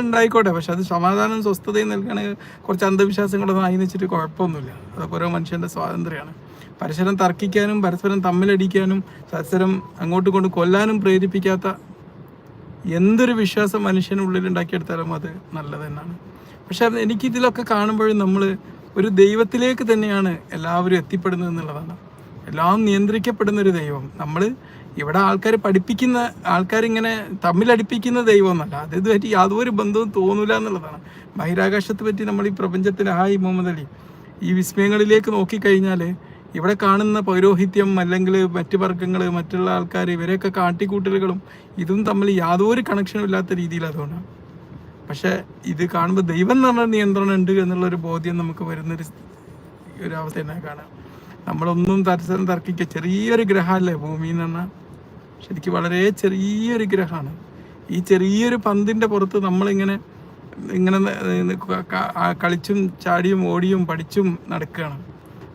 ഉണ്ടായിക്കോട്ടെ. പക്ഷെ അത് സമാധാനം സ്വസ്ഥതയും നൽകണമെങ്കിൽ കുറച്ച് അന്ധവിശ്വാസങ്ങളൊന്നും ആയി വെച്ചിട്ട് കുഴപ്പമൊന്നുമില്ല. അതൊക്കെ ഓരോ മനുഷ്യന്റെ സ്വാതന്ത്ര്യമാണ്. പരസ്പരം തർക്കിക്കാനും പരസ്പരം തമ്മിലടിക്കാനും പരസ്പരം അങ്ങോട്ട് കൊണ്ട് കൊല്ലാനും പ്രേരിപ്പിക്കാത്ത എന്തൊരു വിശ്വാസം മനുഷ്യനുള്ളിൽ ഉണ്ടാക്കിയെടുത്താലും അത് നല്ലത് തന്നെയാണ്. പക്ഷെ എനിക്ക് ഇതിലൊക്കെ കാണുമ്പോഴും നമ്മൾ ഒരു ദൈവത്തിലേക്ക് തന്നെയാണ് എല്ലാവരും എത്തിപ്പെടുന്നത് എന്നുള്ളതാണ്. എല്ലാം നിയന്ത്രിക്കപ്പെടുന്ന ഒരു ദൈവം. നമ്മൾ ഇവിടെ ആൾക്കാർ പഠിപ്പിക്കുന്ന ആൾക്കാരിങ്ങനെ തമ്മിലടിപ്പിക്കുന്ന ദൈവം എന്നല്ല അത് ഇതുപറ്റി യാതൊരു ബന്ധവും തോന്നില്ല എന്നുള്ളതാണ്. ബഹിരാകാശത്തെ പറ്റി നമ്മൾ ഈ പ്രപഞ്ചത്തിൽ ഹായ് മുഹമ്മദ് അലി ഈ വിസ്മയങ്ങളിലേക്ക് നോക്കിക്കഴിഞ്ഞാൽ ഇവിടെ കാണുന്ന പൗരോഹിത്യം അല്ലെങ്കിൽ മറ്റ് വർഗങ്ങൾ മറ്റുള്ള ആൾക്കാർ ഇവരെയൊക്കെ കാട്ടിക്കൂട്ടലുകളും ഇതും തമ്മിൽ യാതൊരു കണക്ഷനും ഇല്ലാത്ത രീതിയിൽ അതുകൊണ്ടാണ് പക്ഷേ ഇത് കാണുമ്പോൾ ദൈവം എന്ന് പറഞ്ഞ നിയന്ത്രണം ഉണ്ട് എന്നുള്ളൊരു ബോധ്യം നമുക്ക് വരുന്നൊരു ഒരു അവസ്ഥ തന്നെ കാണാം. നമ്മളൊന്നും തരസം തർക്കിക്കുക ചെറിയൊരു ഗ്രഹമല്ലേ ഭൂമി എന്ന് പറഞ്ഞാൽ ശരിക്കും വളരെ ചെറിയൊരു ഗ്രഹമാണ്. ഈ ചെറിയൊരു പന്തിന്റെ പുറത്ത് നമ്മളിങ്ങനെ ഇങ്ങനെ കളിച്ചും ചാടിയും ഓടിയും പഠിച്ചും നടക്കുകയാണ്.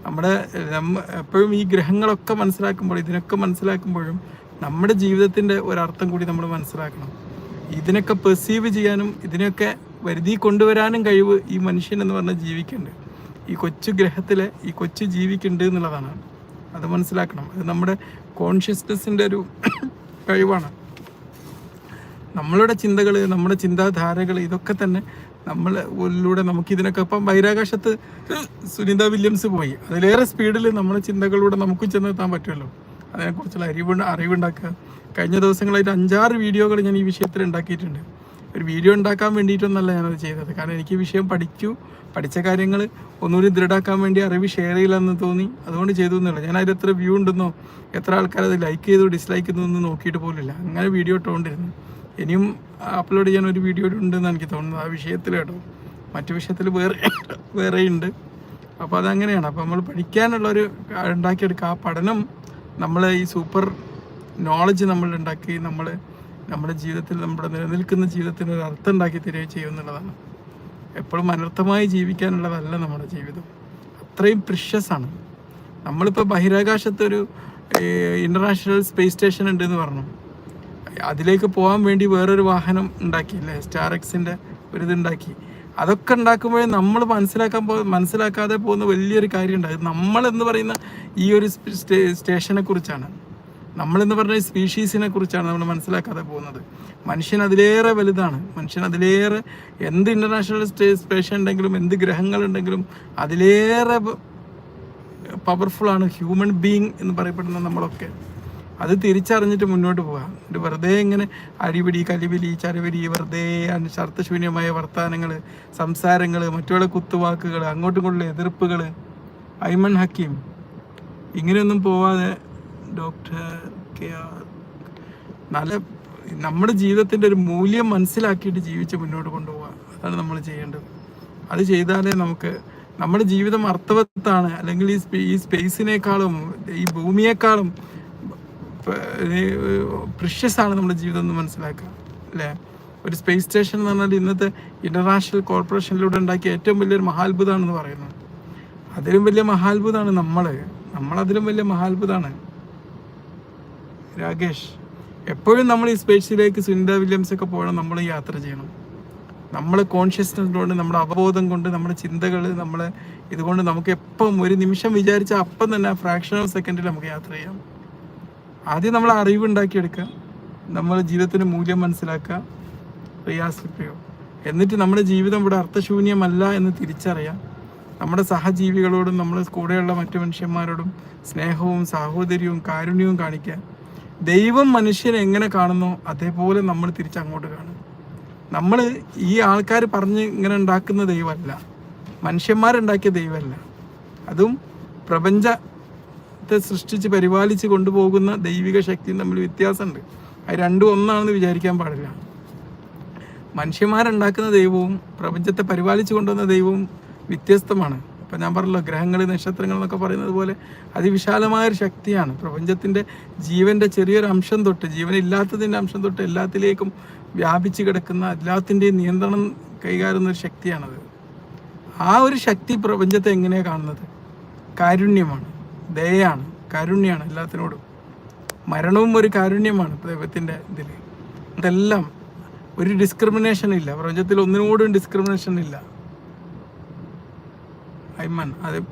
നമ്മുടെ നമ്മ എപ്പോഴും ഈ ഗ്രഹങ്ങളൊക്കെ മനസ്സിലാക്കുമ്പോൾ ഇതിനൊക്കെ മനസ്സിലാക്കുമ്പോഴും നമ്മുടെ ജീവിതത്തിന്റെ ഒരർത്ഥം കൂടി നമ്മൾ മനസ്സിലാക്കണം. ഇതിനൊക്കെ പെർസീവ് ചെയ്യാനും ഇതിനൊക്കെ വരുതി കൊണ്ടുവരാനും കഴിവ് ഈ മനുഷ്യൻ എന്ന് പറഞ്ഞ ജീവിക്കുന്നുണ്ട് ഈ കൊച്ചു ഗ്രഹത്തിൽ ഈ കൊച്ചു ജീവിക്കുന്നുണ്ട് എന്നുള്ളതാണ്. അത് മനസ്സിലാക്കണം. അത് നമ്മുടെ കോൺഷ്യസ്നെസ്സിന്റെ ഒരു കഴിവാണ്. നമ്മളുടെ ചിന്തകൾ നമ്മുടെ ചിന്താധാരകൾ ഇതൊക്കെ തന്നെ നമ്മൾ ഉള്ളിലൂടെ നമുക്ക് ഇതിനൊക്കെ ഇപ്പം ബഹിരാകാശത്ത് സുനിത വില്യംസ് പോയി. അതിലേറെ സ്പീഡിൽ നമ്മുടെ ചിന്തകളിലൂടെ നമുക്ക് ചെന്നെത്താൻ പറ്റുമല്ലോ. അതിനെക്കുറിച്ചുള്ള അറിവ് അറിവുണ്ടാക്കുക. കഴിഞ്ഞ ദിവസങ്ങളായിട്ട് അഞ്ചാറ് വീഡിയോകൾ ഞാൻ ഈ വിഷയത്തിൽ ഉണ്ടാക്കിയിട്ടുണ്ട്. ഒരു വീഡിയോ ഉണ്ടാക്കാൻ വേണ്ടിയിട്ടൊന്നല്ല ഞാനത് ചെയ്തത്. കാരണം എനിക്ക് വിഷയം പഠിച്ചു. പഠിച്ച കാര്യങ്ങൾ ഒന്നുകൂടി ദൃഢാക്കാൻ വേണ്ടി അറിവ് ഷെയർ ചെയ്യില്ലെന്ന് തോന്നി. അതുകൊണ്ട് ചെയ്തു എന്നുള്ളത് ഞാൻ അതിൽ എത്ര വ്യൂ ഉണ്ടെന്നോ എത്ര ആൾക്കാർ അത് ലൈക്ക് ചെയ്തു ഡിസ്ലൈക്ക് ചെയ്തു നോക്കിയിട്ട് പോലില്ല അങ്ങനെ വീഡിയോ ഇട്ടുകൊണ്ടിരുന്നു ഇനിയും അപ്ലോഡ് ചെയ്യാൻ ഒരു വീഡിയോ ഉണ്ടെന്ന് എനിക്ക് തോന്നുന്നത്. ആ വിഷയത്തിൽ കേട്ടോ. മറ്റു വിഷയത്തിൽ വേറെ വേറെ ഉണ്ട്. അപ്പോൾ അതങ്ങനെയാണ്. അപ്പോൾ നമ്മൾ പഠിക്കാനുള്ളൊരു ഉണ്ടാക്കിയെടുക്കുക ആ പഠനം നമ്മൾ ഈ സൂപ്പർ നോളജ് നമ്മൾ ഉണ്ടാക്കി നമ്മൾ നമ്മുടെ ജീവിതത്തിൽ നമ്മുടെ നിലനിൽക്കുന്ന ജീവിതത്തിന് ഒരു അർത്ഥം ഉണ്ടാക്കി തരികയും ചെയ്യും എന്നുള്ളതാണ്. എപ്പോഴും അനർത്ഥമായി ജീവിക്കാനുള്ളതല്ല നമ്മുടെ ജീവിതം. അത്രയും ആണ്. നമ്മളിപ്പോൾ ബഹിരാകാശത്തൊരു ഇന്റർനാഷണൽ സ്പേസ് സ്റ്റേഷൻ ഉണ്ടെന്ന് പറഞ്ഞു. അതിലേക്ക് പോകാൻ വേണ്ടി വേറൊരു വാഹനം ഉണ്ടാക്കിയില്ലേ സ്റ്റാർ എക്സിന്റെ ഒരു ഇതുണ്ടാക്കി അതൊക്കെ ഉണ്ടാക്കുമ്പോഴേ നമ്മൾ മനസ്സിലാക്കാൻ പോ മനസ്സിലാക്കാതെ പോകുന്ന വലിയൊരു കാര്യമുണ്ട്. അത് നമ്മളെന്ന് പറയുന്ന ഈ ഒരു സ്റ്റേ സ്റ്റേഷനെ കുറിച്ചാണ്. നമ്മളെന്ന് പറഞ്ഞ സ്പീഷീസിനെ കുറിച്ചാണ് നമ്മൾ മനസ്സിലാക്കാതെ പോകുന്നത്. മനുഷ്യൻ അതിലേറെ വലുതാണ്. മനുഷ്യൻ അതിലേറെ എന്ത് ഇന്റർനാഷണൽ സ്റ്റേഷൻ ഉണ്ടെങ്കിലും എന്ത് ഗ്രഹങ്ങളുണ്ടെങ്കിലും അതിലേറെ പവർഫുള്ളാണ് ഹ്യൂമൻ ബീങ് എന്ന് പറയപ്പെടുന്ന നമ്മളൊക്കെ. അത് തിരിച്ചറിഞ്ഞിട്ട് മുന്നോട്ട് പോകാം എന്നിട്ട് വെറുതെ ഇങ്ങനെ അടിപിടി കലിപിലി ചരവിലി വെറുതെ ശർത്തശൂന്യമായ വർത്തമാനങ്ങൾ സംസാരങ്ങൾ മറ്റുള്ള കുത്തുവാക്കുകൾ അങ്ങോട്ടും ഇങ്ങോട്ടുള്ള എതിർപ്പുകൾ ഐമൺ ഹക്കീം. ഇങ്ങനെയൊന്നും പോവാതെ ഡോക്ടർ നല്ല നമ്മുടെ ജീവിതത്തിന്റെ ഒരു മൂല്യം മനസ്സിലാക്കിയിട്ട് ജീവിച്ച് മുന്നോട്ട് കൊണ്ടുപോകുക അതാണ് നമ്മൾ ചെയ്യേണ്ടത്. അത് ചെയ്താലേ നമുക്ക് നമ്മുടെ ജീവിതം അർത്ഥവത്താണ്. അല്ലെങ്കിൽ ഈ ഈ സ്പേസിനേക്കാളും ഈ ഭൂമിയേക്കാളും ആണ് നമ്മുടെ ജീവിതം എന്ന് മനസ്സിലാക്കുക. അല്ലേ? ഒരു സ്പേസ് സ്റ്റേഷൻ എന്ന് പറഞ്ഞാൽ ഇന്നത്തെ ഇന്റർനാഷണൽ കോർപ്പറേഷനിലൂടെ ഉണ്ടാക്കിയ ഏറ്റവും വലിയൊരു മഹാത്ഭുതമാണെന്ന് പറയുന്നത്. അതിലും വലിയ മഹാത്ഭുതമാണ് നമ്മൾ നമ്മളതിലും വലിയ മഹാത്ഭുതമാണ് രാകേഷ് എപ്പോഴും നമ്മൾ ഈ സ്പേസിലേക്ക് സുനിത വില്യംസ് ഒക്കെ പോകണം നമ്മൾ യാത്ര ചെയ്യണം. നമ്മൾ കോൺഷ്യസ്നെസ് കൊണ്ട് നമ്മുടെ അവബോധം കൊണ്ട് നമ്മുടെ ചിന്തകൾ നമ്മൾ ഇതുകൊണ്ട് നമുക്ക് എപ്പം ഒരു നിമിഷം വിചാരിച്ച അപ്പം തന്നെ ഫ്രാക്ഷൻ ഓഫ് സെക്കൻഡിൽ നമുക്ക് യാത്ര ചെയ്യാം. ആദ്യം നമ്മൾ അറിവുണ്ടാക്കിയെടുക്കുക നമ്മൾ ജീവിതത്തിന് മൂല്യം മനസ്സിലാക്കുക പ്രയാസിപ്പിക്കുക എന്നിട്ട് നമ്മുടെ ജീവിതം ഇവിടെ അർത്ഥശൂന്യമല്ല എന്ന് തിരിച്ചറിയാം. നമ്മുടെ സഹജീവികളോടും നമ്മൾ കൂടെയുള്ള മറ്റു മനുഷ്യന്മാരോടും സ്നേഹവും സാഹോദര്യവും കാരുണ്യവും കാണിക്കുക. ദൈവം മനുഷ്യനെ എങ്ങനെ കാണുന്നു അതേപോലെ നമ്മൾ തിരിച്ചങ്ങോട്ട് കാണും. നമ്മൾ ഈ ആൾക്കാർ പറഞ്ഞ് ഇങ്ങനെ ഉണ്ടാക്കുന്ന ദൈവമല്ല. മനുഷ്യന്മാരുണ്ടാക്കിയ ദൈവമല്ല. അതും പ്രപഞ്ചത്തെ സൃഷ്ടിച്ച് പരിപാലിച്ച് കൊണ്ടുപോകുന്ന ദൈവിക ശക്തിയും തമ്മിൽ വ്യത്യാസമുണ്ട്. അത് രണ്ടും ഒന്നാണെന്ന് വിചാരിക്കാൻ പാടില്ല. മനുഷ്യന്മാരുണ്ടാക്കുന്ന ദൈവവും പ്രപഞ്ചത്തെ പരിപാലിച്ചു കൊണ്ടുവന്ന ദൈവവും വ്യത്യസ്തമാണ്. ഇപ്പം ഞാൻ പറഞ്ഞല്ലോ ഗ്രഹങ്ങൾ നക്ഷത്രങ്ങൾ എന്നൊക്കെ പറയുന്നത് പോലെ അതിവിശാലമായൊരു ശക്തിയാണ്. പ്രപഞ്ചത്തിന്റെ ജീവന്റെ ചെറിയൊരു അംശം തൊട്ട് ജീവനില്ലാത്തതിന്റെ അംശം തൊട്ട് എല്ലാത്തിലേക്കും വ്യാപിച്ചു കിടക്കുന്ന എല്ലാത്തിന്റെയും നിയന്ത്രണം കൈകാരുന്ന ഒരു ശക്തിയാണത്. ആ ഒരു ശക്തി പ്രപഞ്ചത്തെ എങ്ങനെയാണ് കാണുന്നത്? കാരുണ്യമാണ് ദയയാണ് കാരുണ്യമാണ് എല്ലാത്തിനോടും. മരണവും ഒരു കാരുണ്യമാണ് ദൈവത്തിന്റെ ഇതിൽ ഇതെല്ലാം ഒരു ഡിസ്ക്രിമിനേഷൻ ഇല്ല. പ്രപഞ്ചത്തിൽ ഒന്നിനോടും ഡിസ്ക്രിമിനേഷൻ ഇല്ല. ഐമൻ അത്